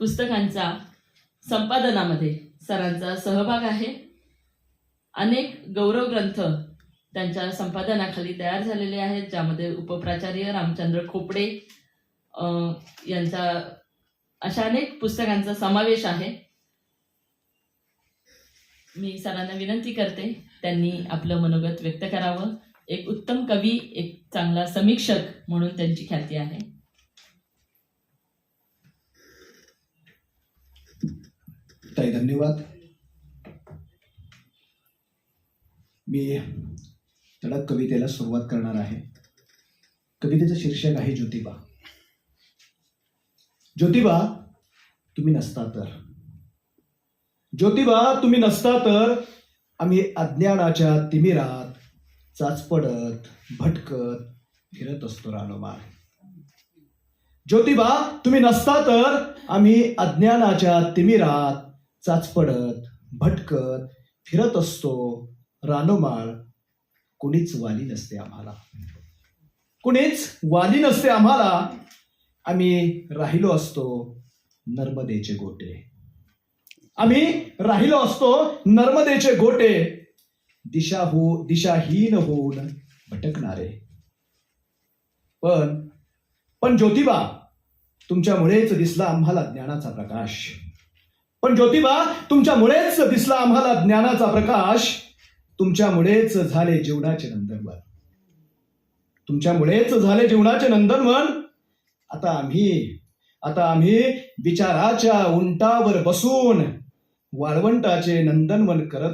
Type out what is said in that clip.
पुस्तकांचा संपादनामध्ये सरांचा सहभाग आहे. अनेक गौरव ग्रंथ त्यांच्या संपादनाखाली तयार झालेले आहेत ज्यामध्ये उपप्राचार्य रामचंद्र खोपडे यांचा अशा अनेक पुस्तकांचा समावेश आहे. मी सरांना विनंती करते त्यांनी आपलं मनोगत व्यक्त करावं. एक उत्तम कवी एक चांगला समीक्षक म्हणून त्यांची ख्याती आहे. आहे. धन्यवाद. मी तडक कवितेला सुरुवात करणार आहे. कवितेचं शीर्षक आहे ज्योतिबा. ज्योतिबा तुम्ही नसता तर. ज्योतिबा तुम्ही नसता तर. आम्ही अज्ञानाच्या तिमिरात चाचपडत भटकत फिरत असतो रानोमार ज्योतिबा तुम्ही नसता तर. आम्ही अज्ञानाच्या तिमिरात चाचपडत भटकत फिरत असतो रानोमाळ. कुणीच वाली नसते आम्हाला. कुणीच वाली नसते आम्हाला. आम्ही राहिलो असतो नर्मदेचे गोटे. आम्ही राहिलो असतो नर्मदेचे गोटे. दिशा हो दिशाहीन होऊन भटकणारे. पण पण ज्योतिबा तुमच्यामुळेच दिसला आम्हाला ज्ञानाचा प्रकाश. पण ज्योतिबा तुमच्यामुळेच दिसला आम्हाला ज्ञानाचा प्रकाश. तुमच्यामुळेच झाले जीवनाचे नंदनवन. तुमच्यामुळेच झाले जीवनाचे नंदनवन. आता आम्ही आता आम्ही विचाराच्या उंटावर बसून वाळवंटाचे नंदनवन करत